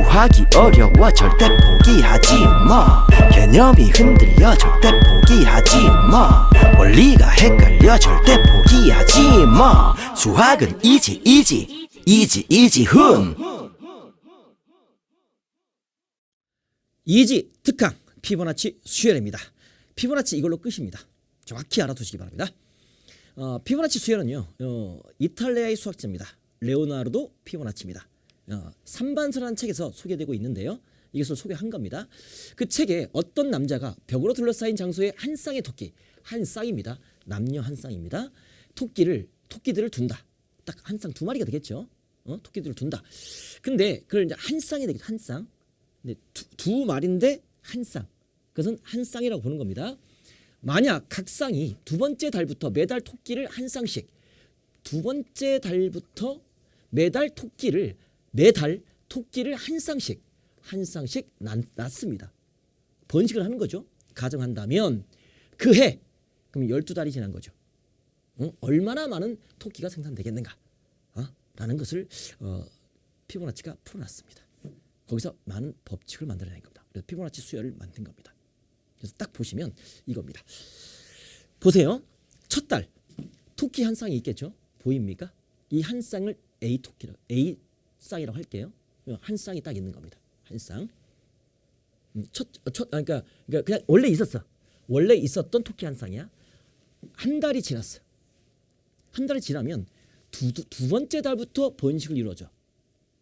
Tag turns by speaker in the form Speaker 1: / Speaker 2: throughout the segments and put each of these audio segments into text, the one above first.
Speaker 1: 수학이 어려워 절대 포기하지 마 개념이 흔들려 절대 포기하지 마 원리가 헷갈려 절대 포기하지 마 수학은 이지 이지 이지 이지 훈
Speaker 2: 이지 특강 피보나치 수열입니다. 피보나치 이걸로 끝입니다. 정확히 알아두시기 바랍니다. 어, 피보나치 수열은요 어, 이탈리아의 수학자입니다. 레오나르도 피보나치입니다. 어, 삼반서라는 책에서 소개되고 있는데요. 이것을 소개한 겁니다. 그 책에 어떤 남자가 벽으로 둘러싸인 장소에 한 쌍의 토끼, 한 쌍입니다. 남녀 한 쌍입니다. 토끼를 토끼들을 둔다. 딱 한 쌍 두 마리가 되겠죠. 어? 토끼들을 둔다. 근데 그걸 이제 한 쌍이 되겠죠. 한 쌍. 근데 두, 두 마리인데 한 쌍. 그것은 한 쌍이라고 보는 겁니다. 만약 각 쌍이 두 번째 달부터 매달 토끼를 한 쌍씩 두 번째 달부터 매달 토끼를 매달 토끼를 한 쌍씩 한 쌍씩 낳, 낳습니다. 번식을 하는 거죠. 가정한다면 그 해 그럼 12달이 지난 거죠. 어? 얼마나 많은 토끼가 생산되겠는가? 어? 라는 것을 어, 피보나치가 풀어놨습니다. 거기서 많은 법칙을 만들어낸 겁니다. 그래서 피보나치 수열을 만든 겁니다. 그래서 딱 보시면 이겁니다. 보세요. 첫 달 토끼 한 쌍이 있겠죠? 보입니까? 이 한 쌍을 A 토끼라 A 쌍이라고 할게요. 한 쌍이 딱 있는 겁니다. 한 쌍. 음, 첫, 어, 첫, 아, 그러니까, 그러니까 그냥 원래 있었어. 원래 있었던 토끼 한 쌍이야. 한 달이 지났어. 한 달이 지나면 두, 두, 두 번째 달부터 번식을 이루어져.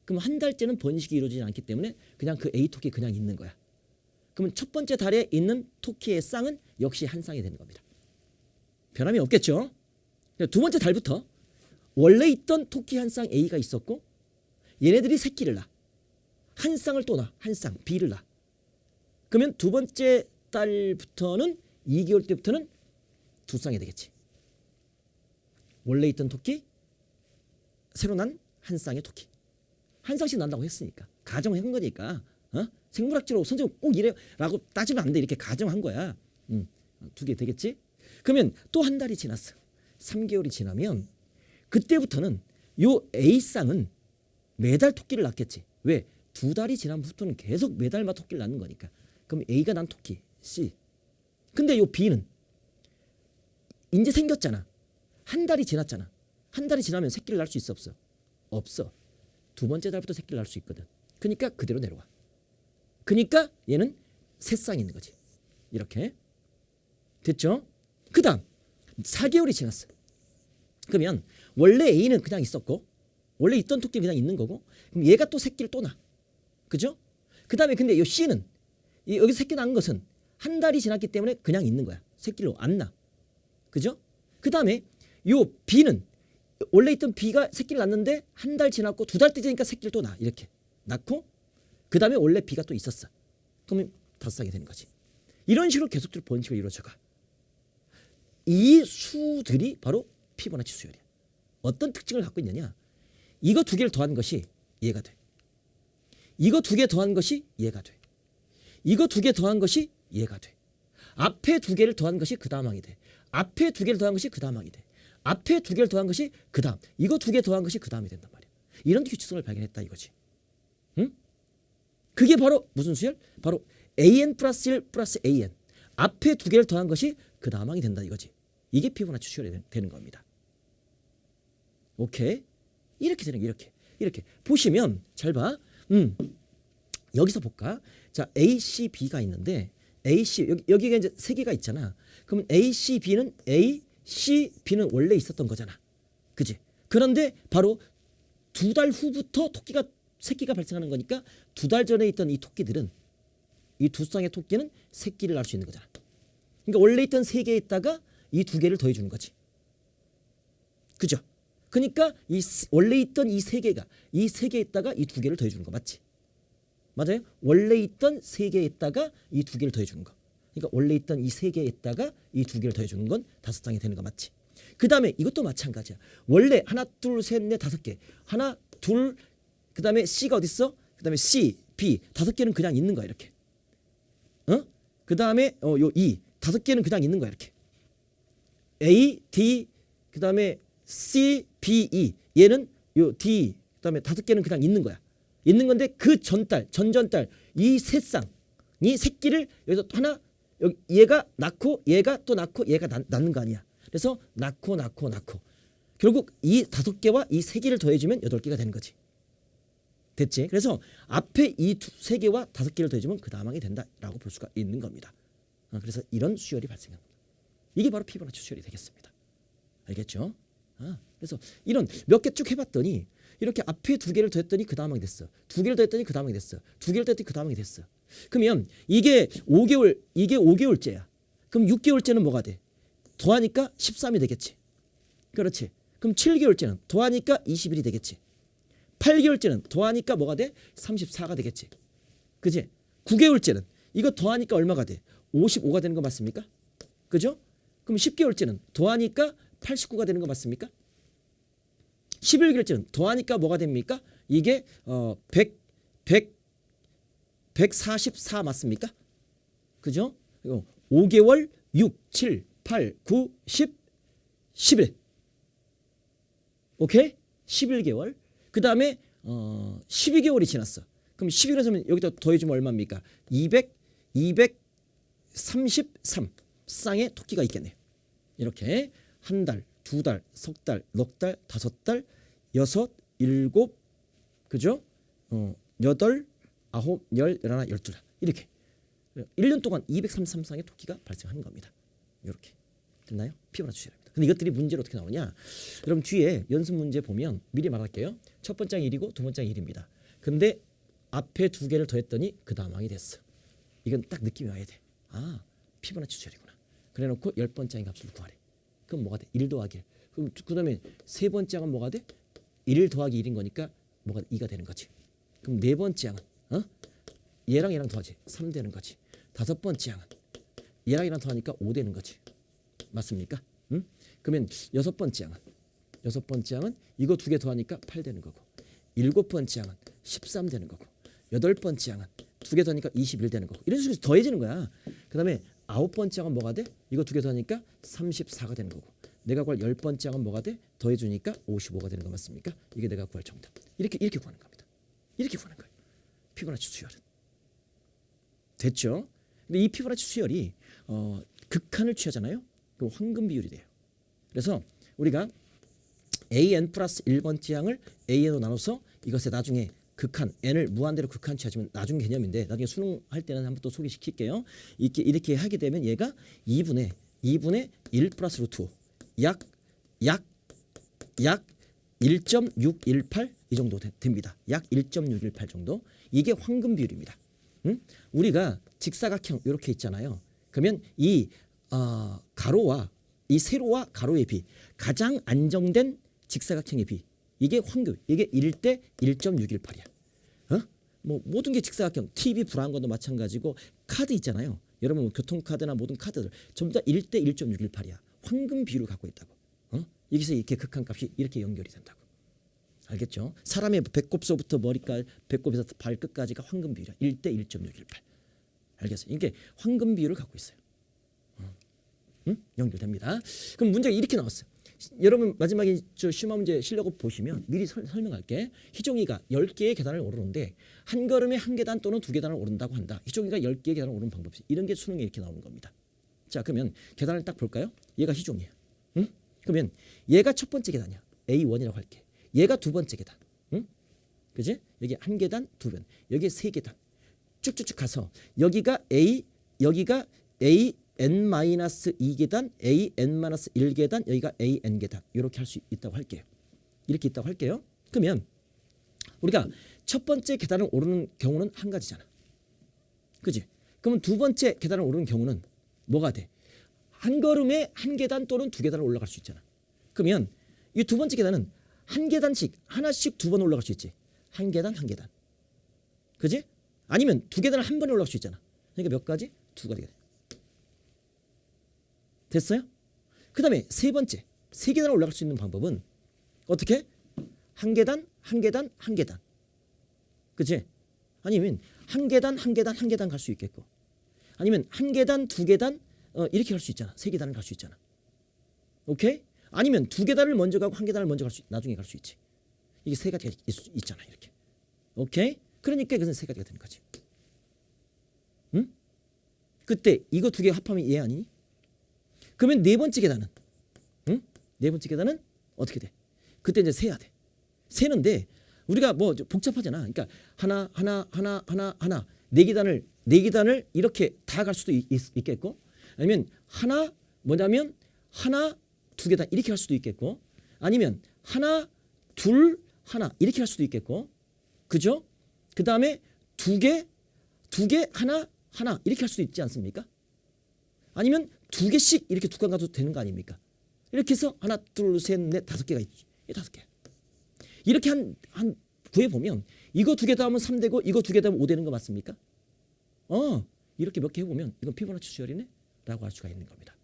Speaker 2: 그럼 한 달째는 번식이 이루어지지 않기 때문에 그냥 그 A 토끼 그냥 있는 거야. 그러면 첫 번째 달에 있는 토끼의 쌍은 역시 한 쌍이 되는 겁니다. 변함이 없겠죠. 두 번째 달부터 원래 있던 토끼 한 쌍 A가 있었고 얘네들이 새끼를 낳아. 한 쌍을 또 낳아. 한쌍 B를 낳아. 그러면 두 번째 달부터는 2개월 때부터는 두 쌍이 되겠지. 원래 있던 토끼 새로 난 한 쌍의 토끼. 한 쌍씩 난다고 했으니까 가정한 거니까 어? 생물학적으로 선생님 꼭 이래라고 따지면 안 돼 이렇게 가정한 거야. 음, 두 개 되겠지? 그러면 또 한 달이 지났어. 3개월이 지나면 그때부터는 요 A 쌍은 매달 토끼를 낳겠지. 왜? 두 달이 지난 부터는 계속 매달마다 토끼를 낳는 거니까. 그럼 A가 난 토끼 C. 근데 요 B는 이제 생겼잖아. 한 달이 지났잖아. 한 달이 지나면 새끼를 낳을 수 있어 없어? 없어. 두 번째 달부터 새끼를 낳을 수 있거든. 그러니까 그대로 내려와. 그러니까 얘는 새 쌍이 있는 거지. 이렇게 됐죠? 그 다음 4개월이 지났어. 그러면 원래 A는 그냥 있었고 원래 있던 토끼는 그냥 있는 거고 그럼 얘가 또 새끼를 또 낳아. 그죠? 그 다음에 근데 이이 여기 새끼 낳은 것은 한 달이 지났기 때문에 그냥 있는 거야. 새끼로 안 낳아. 그죠? 그 다음에 요 B는 원래 있던 B가 새끼를 낳는데 한 달 지났고 두 달 뒤지니까 새끼를 또 낳아. 이렇게 낳고 그 다음에 원래 B가 또 있었어. 그러면 다섯 쌍이 되는 거지. 이런 식으로 계속적으로 번식을 이루어져가. 이 수들이 바로 피보나치 수열이야. 어떤 특징을 갖고 있느냐? 이거 두 개를 더한 것이 얘가 돼. 이거 두 개 더한 것이 얘가 돼. 이거 두 개 더한 것이 얘가 돼. 앞에 두 개를 더한 것이 그 다음 항이 돼. 앞에 두 개를 더한 것이 그 다음 항이 돼. 앞에 두 개를 더한 것이 그 다음. 이거 두 개 더한 것이 그 다음이 된단 말이야. 이런 규칙성을 발견했다 이거지. 응? 그게 바로 무슨 수열? 바로 an 플러스 1 플러스 an. 앞에 두 개를 더한 것이 그 다음 항이 된다 이거지. 이게 피보나치 수열이 되는 겁니다. 오케이? 이렇게 되는 거 이렇게. 이렇게. 보시면 잘 봐. 음. 여기서 볼까? 자, A, C, B가 있는데 A, C 여기 여기가 이제 세 개가 있잖아. 그러면 A, C, B는 A, C, B는 원래 있었던 거잖아. 그지? 그런데 바로 두 달 후부터 토끼가 새끼가 발생하는 거니까 두 달 전에 있던 이 토끼들은 이 두 쌍의 토끼는 새끼를 낳을 수 있는 거잖아. 그러니까 원래 있던 세개 있다가 이 두 개를 더해 주는 거지. 그죠? 그러니까 이 스- 원래 있던 이 세 개가 이 세 개 있다가 이 두 개를 더해 주는 거 맞지? 맞아요? 원래 있던 세 개 있다가 이 두 개를 더해 주는 거. 그러니까 원래 있던 이 세 개 있다가 이 두 개를 더해 주는 건 다섯 쌍이 되는 거 맞지? 그다음에 이것도 마찬가지야. 원래 하나 둘 셋 넷 다섯 개. 하나 둘 그다음에 C가 어디 있어? 그다음에 C, B 다섯 개는 그냥 있는 거야, 이렇게. 어? 그다음에 어요 E 다섯 개는 그냥 있는 거야, 이렇게. A, D 그다음에 C, B, E 얘는 요 D 그다음에 다섯 개는 그냥 있는 거야. 있는 건데 그 전달, 전전달 이 세 쌍이 새끼를 여기서 또 하나 여기 얘가 낳고 얘가 또 낳고 얘가 낳, 낳는 거 아니야. 그래서 낳고 낳고 낳고 결국 이 다섯 개와 이 세 개를 더해주면 여덟 개가 되는 거지. 됐지? 그래서 앞에 이 세 개와 다섯 개를 더해주면 그 다음항이 된다라고 볼 수가 있는 겁니다. 아, 그래서 이런 수열이 발생합니다. 이게 바로 피보나치 수열이 되겠습니다. 알겠죠? 아, 그래서 이런 몇 개 쭉 해봤더니 이렇게 앞에 두 개를 더 했더니 그 다음 항이 됐어. 두 개를 더 했더니 그 다음 항이 됐어. 두 개를 더 했더니 그 다음 항이 됐어. 그러면 이게 5개월 이게 5개월째야. 그럼 6개월째는 뭐가 돼? 더하니까 13이 되겠지. 그렇지. 그럼 7개월째는 더하니까 21이 되겠지. 8개월째는 더하니까 뭐가 돼? 34가 되겠지. 그지? 9개월째는 이거 더하니까 얼마가 돼? 55가 되는 거 맞습니까? 그죠? 그럼 10개월째는 더하니까 89가 되는 거 맞습니까? 11개월째는 더하니까 뭐가 됩니까? 이게 어 100, 100, 144 맞습니까? 그죠? 이거 5개월 6, 7, 8, 9, 10, 11. 오케이? 11개월. 그 다음에 어 12개월이 지났어. 그럼 12개월에서 여기다 더해주면 얼마입니까? 200, 233 쌍의 토끼가 있겠네요. 이렇게 한 달, 두 달, 석 달, 넉 달, 다섯 달, 여섯, 일곱, 그죠? 어, 여덟, 아홉, 열, 열하나, 열두 달 이렇게 1년 동안 233쌍의 토끼가 발생하는 겁니다. 이렇게 됐나요? 피부나 주셔야 합니다 근데 이것들이 문제로 어떻게 나오냐? 여러분 뒤에 연습 문제 보면 미리 말할게요. 첫 번째 항 1이고 두 번째 항 1입니다. 근데 앞에 두 개를 더했더니 그 다음 항이 됐어. 이건 딱 느낌이 와야 돼. 아, 피부나치 수열이구나. 그래놓고 열 번째 항의 값을 구하래. 그럼 뭐가 돼? 1 더하기 1. 그럼 그 다음에 세 번째 항은 뭐가 돼? 1 더하기 1인 거니까 뭐가 2가 되는 거지. 그럼 네 번째 항은 어? 얘랑 얘랑 더하지 3 되는 거지. 다섯 번째 항은 얘랑 얘랑 더하니까 5 되는 거지. 맞습니까? 응? 그러면 여섯 번째 항은 여섯 번째 항은 이거 두 개 더하니까 8 되는 거고. 일곱 번째 항은 13 되는 거고. 여덟 번째 항은 두 개 더하니까 21 되는 거고. 이런 식으로 더해지는 거야. 그 다음에 아홉 번째 항은 뭐가 돼? 이거 두 개 더하니까 34가 되는 거고. 내가 구할 열 번째 항은 뭐가 돼? 더해 주니까 55가 되는 거 맞습니까? 이게 내가 구할 정답. 이렇게 이렇게 구하는 겁니다. 이렇게 구하는 거예요. 피부나치 수열은. 됐죠? 근데 이 피부나치 수열이 어, 극한을 취하잖아요. 그 황금 비율이 돼요. 그래서 우리가 an 플러스 1번째 항을 an으로 나눠서 이것에 나중에 극한 n을 무한대로 극한 취하지만 나중 개념인데 나중에 수능 할 때는 한번 또 소개시킬게요. 이렇게 이렇게 하게 되면 얘가 2분의 2분의 1 플러스 루트 약 약 약 1.618 이 정도 되- 됩니다. 약 1.618 정도. 이게 황금 비율입니다. 응? 우리가 직사각형 이렇게 있잖아요. 그러면 이 어, 가로와 이 세로와 가로의 비 가장 안정된 직사각형의 비 이게 황금 이게 1대 1.618이야. 어? 뭐 모든 게 직사각형 TV 불안한 것도 마찬가지고 카드 있잖아요. 여러분 뭐 교통카드나 모든 카드들 전부 다 1대 1.618이야. 황금 비율을 갖고 있다고. 어? 여기서 이렇게 극한 값이 이렇게 연결이 된다고. 알겠죠? 사람의 배꼽서부터 머리까지 배꼽에서 발끝까지가 황금 비율이야. 1대 1.618. 알겠어요? 이게 황금 비율을 갖고 있어요. 어. 응? 연결됩니다. 그럼 문제가 이렇게 나왔어요. 시- 여러분 마지막에 저 시험 문제 실력을 보시면 미리 설, 설명할게. 희종이가 10개의 계단을 오르는데 한 걸음에 한 계단 또는 두 계단을 오른다고 한다. 희종이가 10개의 계단을 오르는 방법이 이런 게 수능에 이렇게 나오는 겁니다. 자, 그러면 계단을 딱 볼까요? 얘가 희종이야. 응? 그러면 얘가 첫 번째 계단이야. A1이라고 할게. 얘가 두 번째 계단. 응? 그지? 여기 한 계단, 두 계단. 여기 세 계단. 쭉쭉쭉 가서 여기가 A, 여기가 A n 마이너스 2계단, A n 마이너스 1계단, 여기가 A n 계단. 이렇게 할 수 있다고 할게요. 이렇게 있다고 할게요. 그러면 우리가 첫 번째 계단을 오르는 경우는 한 가지잖아. 그지? 그러면 두 번째 계단을 오르는 경우는 뭐가 돼? 한 걸음에 한 계단 또는 두 계단을 올라갈 수 있잖아. 그러면 이 두 번째 계단은 한 계단씩 하나씩 두 번 올라갈 수 있지. 한 계단 한 계단. 그지? 아니면 두 계단을 한 번에 올라갈 수 있잖아. 그러니까 몇 가지? 두 가지. 됐어요? 그 다음에 세 번째 세 계단을 올라갈 수 있는 방법은 어떻게? 한 계단, 한 계단, 한 계단. 그치? 아니면 한 계단, 한 계단, 한 계단 갈 수 있겠고. 아니면 한 계단, 두 계단 어, 이렇게 갈 수 있잖아. 세 계단을 갈 수 있잖아. 오케이? 아니면 두 계단을 먼저 가고 한 계단을 먼저 갈 수 나중에 갈 수 있지. 이게 세 가지가 있, 있잖아 이렇게. 오케이? 그러니까 이것은 세 가지가 되는 거지. 응? 그때 이거 두 개 합하면 얘 아니니? 그러면 네 번째 계단은 응? 네 번째 계단은 어떻게 돼? 그때 이제 세야 돼. 세는데 우리가 뭐 복잡하잖아. 그러니까 하나 하나 하나 하나 하나 네 계단을 네 계단을 이렇게 다 갈 수도 있, 있, 겠고 아니면 하나 뭐냐면 하나 두 계단 이렇게 갈 수도 있겠고 아니면 하나 둘 하나 이렇게 할 수도 있겠고 그죠? 그 다음에 두 개 두 개 하나 하나 이렇게 할 수도 있지 않습니까? 아니면 두 개씩 이렇게 두 칸 가도 되는 거 아닙니까? 이렇게 해서 하나 둘 셋 넷 다섯 개가 있지 이 다섯 개 이렇게 한 한 구해 보면 이거 두개 더하면 3 되고 이거 두개 더하면 5 되는 거 맞습니까? 어 이렇게 몇 개 해보면 이건 피보나치 수열이네 라고 할 수가 있는 겁니다.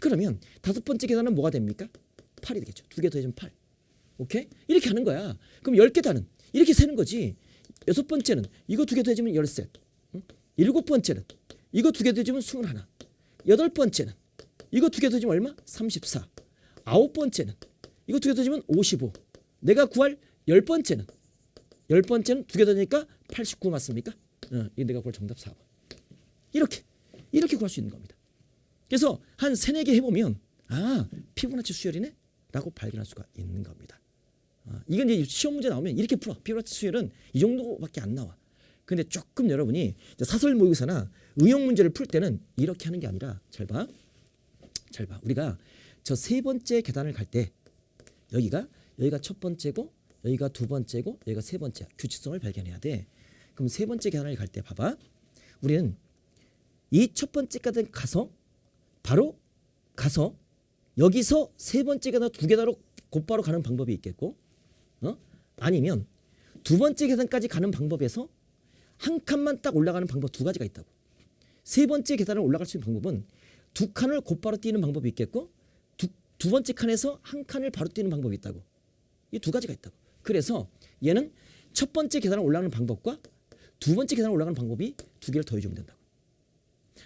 Speaker 2: 그러면 다섯 번째 계단은 뭐가 됩니까? 8이 되겠죠. 두 개 더해주면 8. 오케이? 이렇게 하는 거야. 그럼 열 계단은 이렇게 세는 거지. 여섯 번째는 이거 두 개 더해주면 열셋. 응? 일곱 번째는 이거 두 개 더해주면 스물 하나. 여덟 번째는 이거 두 개 더해주면 얼마? 34. 아홉 번째는 이거 두 개 더해주면 55. 내가 구할 열 번째는 열 번째는 두 개 더니까 89 맞습니까? 어, 이 내가 구할 정답 4번. 이렇게 이렇게 구할 수 있는 겁니다. 그래서 한 세네 개 해보면 아 피부나치 수열이네 라고 발견할 수가 있는 겁니다. 아, 이건 이제 시험 문제 나오면 이렇게 풀어. 피부나치 수열은 이 정도밖에 안 나와. 근데 조금 여러분이 사설 모의고사나 응용 문제를 풀 때는 이렇게 하는 게 아니라 잘 봐. 잘 봐. 우리가 저 세 번째 계단을 갈 때 여기가 여기가 첫 번째고 여기가 두 번째고 여기가 세 번째 규칙성을 발견해야 돼. 그럼 세 번째 계단을 갈 때 봐봐. 우리는 이 첫 번째 계단 가서 바로 가서 여기서 세 번째 계단 두 계단으로 곧바로 가는 방법이 있겠고, 어? 아니면 두 번째 계단까지 가는 방법에서 한 칸만 딱 올라가는 방법 두 가지가 있다고. 세 번째 계단을 올라갈 수 있는 방법은 두 칸을 곧바로 뛰는 방법이 있겠고, 두, 두 번째 칸에서 한 칸을 바로 뛰는 방법이 있다고. 이 두 가지가 있다고. 그래서 얘는 첫 번째 계단을 올라가는 방법과 두 번째 계단을 올라가는 방법이 두 개를 더해주면 된다고.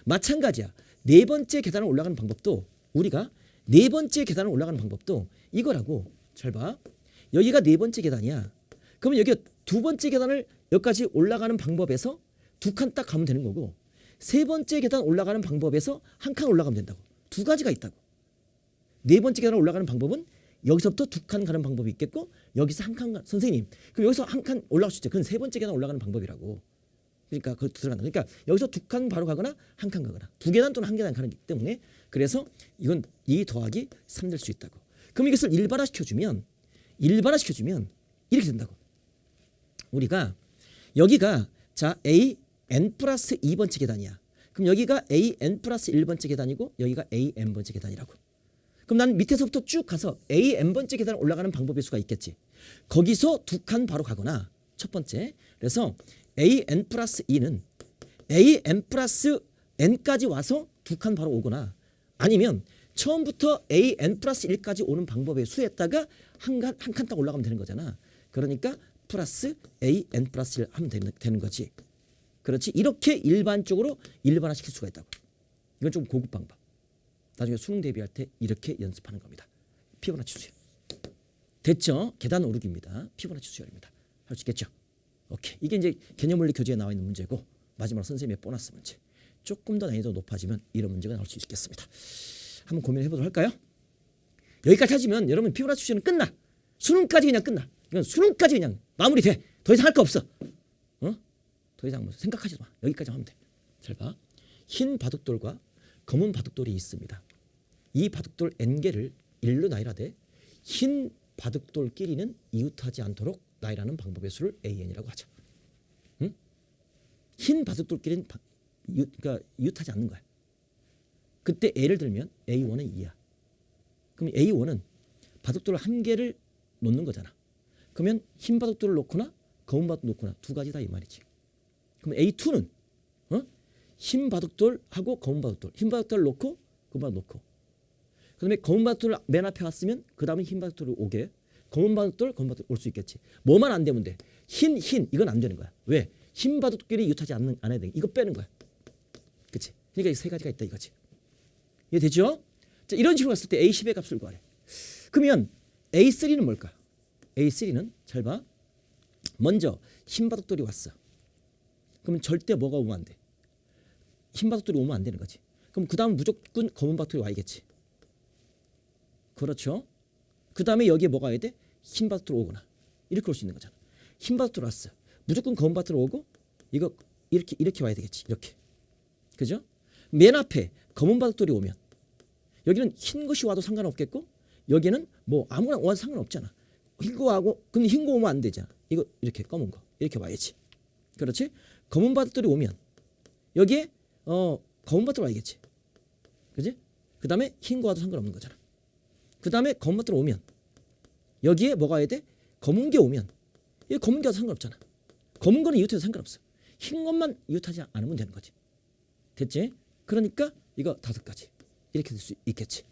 Speaker 2: 마찬가지야. 네 번째 계단을 올라가는 방법도 우리가 네 번째 계단을 올라가는 방법도 이거라고. 잘 봐. 여기가 네 번째 계단이야. 그러면 여기 두 번째 계단을 여기까지 올라가는 방법에서 두 칸 딱 가면 되는 거고 세 번째 계단 올라가는 방법에서 한 칸 올라가면 된다고. 두 가지가 있다고. 네 번째 계단 올라가는 방법은 여기서부터 두 칸 가는 방법이 있겠고 여기서 한 칸 선생님 그럼 여기서 한 칸 올라갈 수 있죠. 그건 세 번째 계단 올라가는 방법이라고. 그러니까 그 들어간다. 그러니까 여기서 두 칸 바로 가거나 한 칸 가거나 두 계단 또는 한 계단 가기 때문에 그래서 이건 2 더하기 3 될 수 있다고. 그럼 이것을 일반화 시켜주면 일반화 시켜주면 이렇게 된다고. 우리가 여기가 자 a n 플러스 2번째 계단이야. 그럼 여기가 a n 플러스 1번째 계단이고 여기가 a n 번째 계단이라고. 그럼 나는 밑에서부터 쭉 가서 a n 번째 계단을 올라가는 방법일 수가 있겠지. 거기서 두 칸 바로 가거나 첫 번째. 그래서 a n 플러스 2는 a n 플러스 n까지 와서 두 칸 바로 오거나 아니면 처음부터 a n 플러스 1까지 오는 방법의 수에다가 한 칸 한 칸 딱 올라가면 되는 거잖아. 그러니까 플러스 a n 플러스 1 하면 되는, 되는 거지. 그렇지. 이렇게 일반적으로 일반화 시킬 수가 있다고. 이건 좀 고급 방법. 나중에 수능 대비할 때 이렇게 연습하는 겁니다. 피보나치 수열. 됐죠? 계단 오르기입니다. 피보나치 수열입니다. 할 수 있겠죠? 오케이. 이게 이제 개념 원리 교재에 나와 있는 문제고 마지막 선생님의 보너스 문제. 조금 더 난이도 높아지면 이런 문제가 나올 수 있겠습니다. 한번 고민해 보도록 할까요? 여기까지 하시면 여러분 피보나치 수열은 끝나. 수능까지 그냥 끝나. 이건 수능까지 그냥 마무리돼. 더 이상 할 거 없어. 어? 더 이상 뭐 생각하지 마. 여기까지 하면 돼. 잘 봐. 흰 바둑돌과 검은 바둑돌이 있습니다. 이 바둑돌 n개를 일로 나열하되 흰 바둑돌끼리는 이웃하지 않도록 나열하는 방법의 수를 an이라고 하죠. 응? 흰 바둑돌끼리는 바, 이웃, 그러니까 이웃하지 않는 거야. 그때 예를 들면 a1은 2야. 그럼 a1은 바둑돌 한 개를 놓는 거잖아. 그러면 흰 바둑돌을 놓거나 검은 바둑 놓거나 두 가지다 이 말이지. 그럼 A2는 어? 흰 바둑돌하고 검은 바둑돌, 흰 바둑돌 놓고 검은 바둑 놓고. 그다음에 검은 바둑돌 맨 앞에 왔으면 그 다음에 흰 바둑돌을 오게. 검은 바둑돌, 검은 바둑돌 올 수 있겠지. 뭐만 안 되면 돼. 흰, 흰 이건 안 되는 거야. 왜? 흰 바둑끼리 유타지 않는 안 해야 돼. 이거 빼는 거야. 그렇지? 그러니까 이 세 가지가 있다 이거지. 이해 되죠? 자, 이런 식으로 갔을 때 A10의 값을 구하래. 그러면 A3는 뭘까? A3는 잘 봐. 먼저 흰 바둑돌이 왔어. 그러면 절대 뭐가 오면 안 돼. 흰 바둑돌이 오면 안 되는 거지. 그럼 그 다음 무조건 검은 바둑돌이 와야겠지. 그렇죠? 그 다음에 여기에 뭐가 와야 돼? 흰 바둑돌 오거나 이렇게 올 수 있는 거잖아. 흰 바둑돌 왔어. 무조건 검은 바둑돌 오고 이거 이렇게 이렇게 와야 되겠지. 이렇게. 그죠? 맨 앞에 검은 바둑돌이 오면 여기는 흰 것이 와도 상관없겠고 여기는 뭐 아무나 와도 상관없잖아. 흰 거 하고 근데 흰 거 오면 안 되잖아. 이거 이렇게 검은 거 이렇게 와야지. 그렇지? 검은 바둑돌이 오면 여기에 어 검은 바둑돌 와야겠지. 그지? 그 다음에 흰 거 와도 상관없는 거잖아. 그 다음에 검은 바둑돌 오면 여기에 뭐가 와야 돼? 검은 게 오면 이 검은 게 와도 상관없잖아. 검은 거는 이웃해도 상관없어. 흰 것만 이웃하지 않으면 되는 거지. 됐지? 그러니까 이거 다섯 가지 이렇게 될 수 있겠지.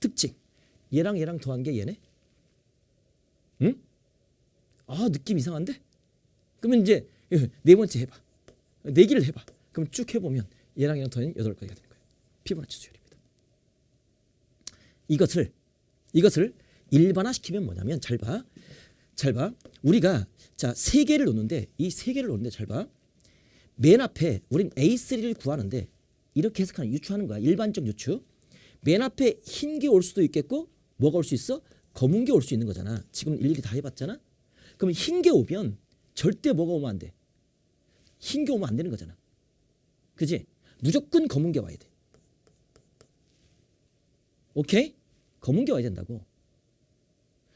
Speaker 2: 특징 얘랑 얘랑 더한 게 얘네. 응? 아 느낌 이상한데? 그러면 이제 네 번째 해봐. 내기를 해봐. 그럼 쭉 해보면 얘랑 얘랑 더하면 여덟 가지가 되는 거야. 피보나치 수열입니다. 이것을 이것을 일반화시키면 뭐냐면 잘 봐. 잘 봐. 우리가 자 세 개를 놓는데 이 세 개를 놓는데 잘 봐. 맨 앞에 우린 A3를 구하는데 이렇게 해석하는 유추하는 거야. 일반적 유추. 맨 앞에 흰 게 올 수도 있겠고 뭐가 올 수 있어? 검은 게 올 수 있는 거잖아. 지금 일일이 다 해봤잖아. 그럼 흰 게 오면 절대 뭐가 오면 안 돼. 흰 게 오면 안 되는 거잖아. 그지? 무조건 검은 게 와야 돼. 오케이? 검은 게 와야 된다고.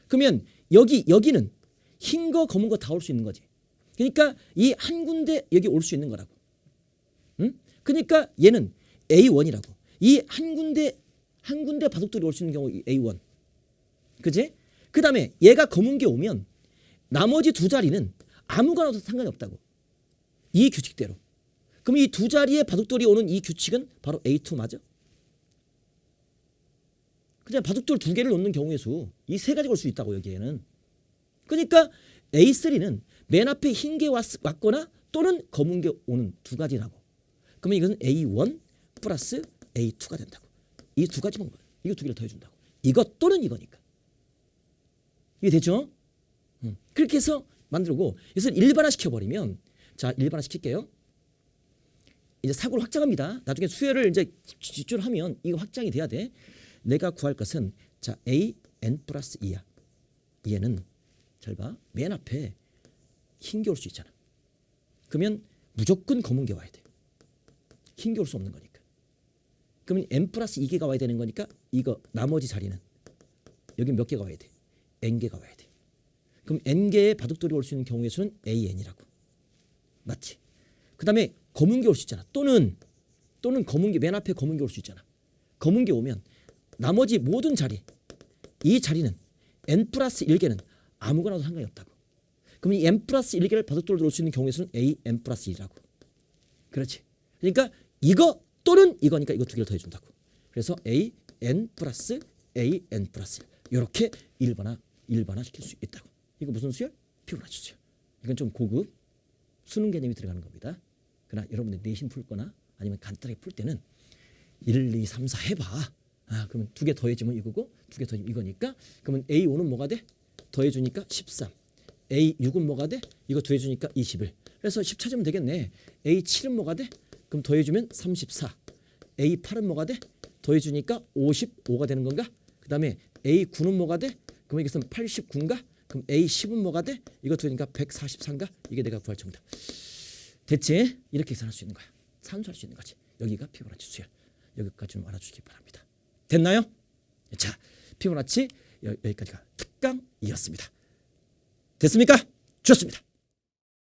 Speaker 2: 그러면 여기 여기는 흰 거 검은 거 다 올 수 있는 거지. 그러니까 이 한 군데 여기 올 수 있는 거라고. 응? 그러니까 얘는 A1이라고. 이 한 군데 한 군데 바둑돌이 올 수 있는 경우 A1. 그지? 그 다음에 얘가 검은 게 오면 나머지 두 자리는 아무거나 와도 상관이 없다고. 이 규칙대로. 그럼 이 두 자리에 바둑돌이 오는 이 규칙은 바로 A2 맞아? 그냥 바둑돌 두 개를 놓는 경우의 수. 이 세 가지가 올수 있다고 여기에는. 그러니까 A3는 맨 앞에 흰 게 왔거나 또는 검은 게 오는 두 가지라고. 그러면 이것은 A1 플러스 A2가 된다고. 이 두 가지 방법. 이거 두 개를 더해준다고. 이것 또는 이거니까. 이게 됐죠? 음. 그렇게 해서 만들고 이것을 일반화 시켜버리면 자 일반화 시킬게요. 이제 사고를 확장합니다. 나중에 수열을 이제 집중하면 이거 확장이 돼야 돼. 내가 구할 것은 자 a n 플러스 2야. 얘는 잘 봐. 맨 앞에 흰 게 올 수 있잖아. 그러면 무조건 검은 게 와야 돼. 흰 게 올 수 없는 거니까. 그러면 n 플러스 2개가 와야 되는 거니까 이거 나머지 자리는 여기 몇 개가 와야 돼? N 개가 와야 돼. 그럼 n 개의 바둑돌이 올 수 있는 경우의 수는 an이라고. 맞지? 그 다음에 검은 게 올 수 있잖아. 또는 또는 검은 게 맨 앞에 검은 게 올 수 있잖아. 검은 게 오면 나머지 모든 자리 이 자리는 n 플러스 1개는 아무거나도 상관이 없다고. 그럼 이 n 플러스 1개를 바둑돌로 올 수 있는 경우의 수는 a n 플러스 1이라고. 그렇지. 그러니까 이거 또는 이거니까 이거 두 개를 더해준다고. 그래서 a n 플러스 a n 플러스 1 이렇게 일반화 일반화 시킬 수 있다고. 이거 무슨 수열? 피보나치 수열. 이건 좀 고급 수능 개념이 들어가는 겁니다. 그러나 여러분들 내신 풀 거나 아니면 간단하게 풀 때는 1, 2, 3, 4 해봐. 아, 그러면 두 개 더해지면 이거고 두 개 더해지면 이거니까 그러면 A5는 뭐가 돼? 더해주니까 13. A6은 뭐가 돼? 이거 더해주니까 21. 그래서 10 찾으면 되겠네. A7은 뭐가 돼? 그럼 더해주면 34. A8은 뭐가 돼? 더해주니까 55가 되는 건가? 그 다음에 A9는 뭐가 돼? 그럼 이것은 89인가? 그럼 A10은 뭐가 돼? 이거 더하니까 143인가? 이게 내가 구할 정답. 됐지? 이렇게 계산할 수 있는 거야. 산수할 수 있는 거지. 여기가 피보나치 수열. 여기까지 좀 알아주시기 바랍니다. 됐나요? 자, 피보나치 여기까지가 특강이었습니다. 됐습니까? 좋습니다.